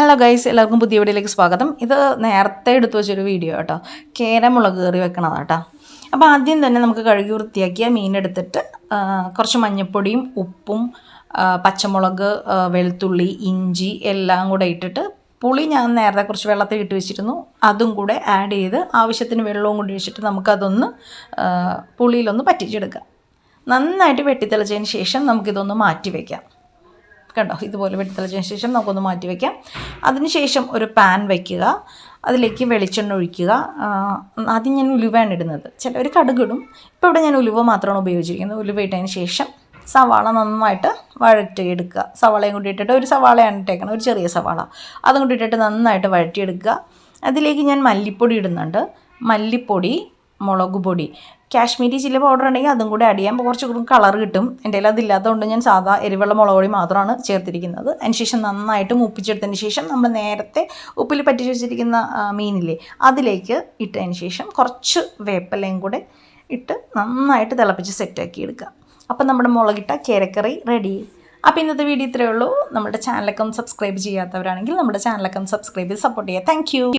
Hello guys എല്ലാവർക്കും പുതിയ വീഡിയോയിലേക്ക് സ്വാഗതം. ഇത് നേരത്തെ എടുത്തു വെച്ചൊരു വീഡിയോ കേട്ടോ. കേരമുളക് കറി വെക്കണതാണ് കേട്ടോ. അപ്പോൾ ആദ്യം തന്നെ നമുക്ക് കഴുകി വൃത്തിയാക്കിയ മീനെടുത്തിട്ട് കുറച്ച് മഞ്ഞൾപ്പൊടിയും ഉപ്പും പച്ചമുളക് വെളുത്തുള്ളി ഇഞ്ചി എല്ലാം കൂടെ ഇട്ടിട്ട് പുളി ഞാൻ നേരത്തെ കുറച്ച് വെള്ളത്തിൽ ഇട്ട് വെച്ചിരുന്നു. അതും കൂടെ ആഡ് ചെയ്ത് ആവശ്യത്തിന് വെള്ളവും കൂടി വെച്ചിട്ട് നമുക്കതൊന്ന് പുളിയിലൊന്ന് പറ്റിച്ചെടുക്കാം. നന്നായിട്ട് വെട്ടിത്തെളിച്ചതിന് ശേഷം നമുക്കിതൊന്ന് മാറ്റി വയ്ക്കാം കണ്ടോ ഇതുപോലെ വെട്ടിത്തെളിച്ചതിന് ശേഷം നമുക്കൊന്ന് മാറ്റി വയ്ക്കാം അതിനുശേഷം ഒരു പാൻ വയ്ക്കുക അതിലേക്ക് വെളിച്ചെണ്ണ ഒഴിക്കുക. ആദ്യം ഞാൻ ഉലുവയാണ് ഇടുന്നത്. ചിലർ കടുകിടും ഇപ്പോൾ ഇവിടെ ഞാൻ ഉലുവ മാത്രമാണ് ഉപയോഗിച്ചിരിക്കുന്നത്. ഉലുവ ഇട്ടതിന് ശേഷം സവാള നന്നായിട്ട് വഴറ്റിയെടുക്കുക. സവാളയും കൂടി ഇട്ടിട്ട് ഒരു സവാളയാണ് ഇട്ടേക്കണം ഒരു ചെറിയ സവാള. അതും കൂടി ഇട്ടിട്ട് നന്നായിട്ട് വഴറ്റിയെടുക്കുക. അതിലേക്ക് ഞാൻ മല്ലിപ്പൊടി ഇടുന്നുണ്ട്. മല്ലിപ്പൊടി മുളക് പൊടി. കാശ്മീരി ചില്ലി പൗഡർ ഉണ്ടെങ്കിൽ അതും കൂടെ ആഡ് ചെയ്യാം. കുറച്ച് കൂടി കളർ കിട്ടും. എന്റെ കയ്യിൽ അതില്ലാത്തതുകൊണ്ട് ഞാൻ സാധാ എരിവെള്ള മുളക് പൊടി മാത്രമാണ് ചേർത്തിരിക്കുന്നത്. അതിനുശേഷം നന്നായിട്ട് മുപ്പിച്ചെടുത്തതിന് ശേഷം നമ്മൾ നേരത്തെ ഉപ്പിൽ പറ്റിച്ച് വെച്ചിരിക്കുന്ന മീനില്ലേ അതിലേക്ക് ഇട്ടതിന് ശേഷം കുറച്ച് വേപ്പലയും കൂടെ ഇട്ട് നന്നായിട്ട് തിളപ്പിച്ച് സെറ്റാക്കി എടുക്കുക. അപ്പം നമ്മുടെ മുളകിട്ട കേരക്കറി റെഡി അപ്പോൾ ഇന്നത്തെ വീഡിയോ ഇത്രയേ ഉള്ളൂ. നമ്മുടെ ചാനലൊക്കെ ഒന്ന് സബ്സ്ക്രൈബ് ചെയ്യാത്തവരാണെങ്കിൽ നമ്മുടെ ചാനലൊക്കെ ഒന്ന് സബ്സ്ക്രൈബ് ചെയ്ത് സപ്പോർട്ട് ചെയ്യുക. താങ്ക്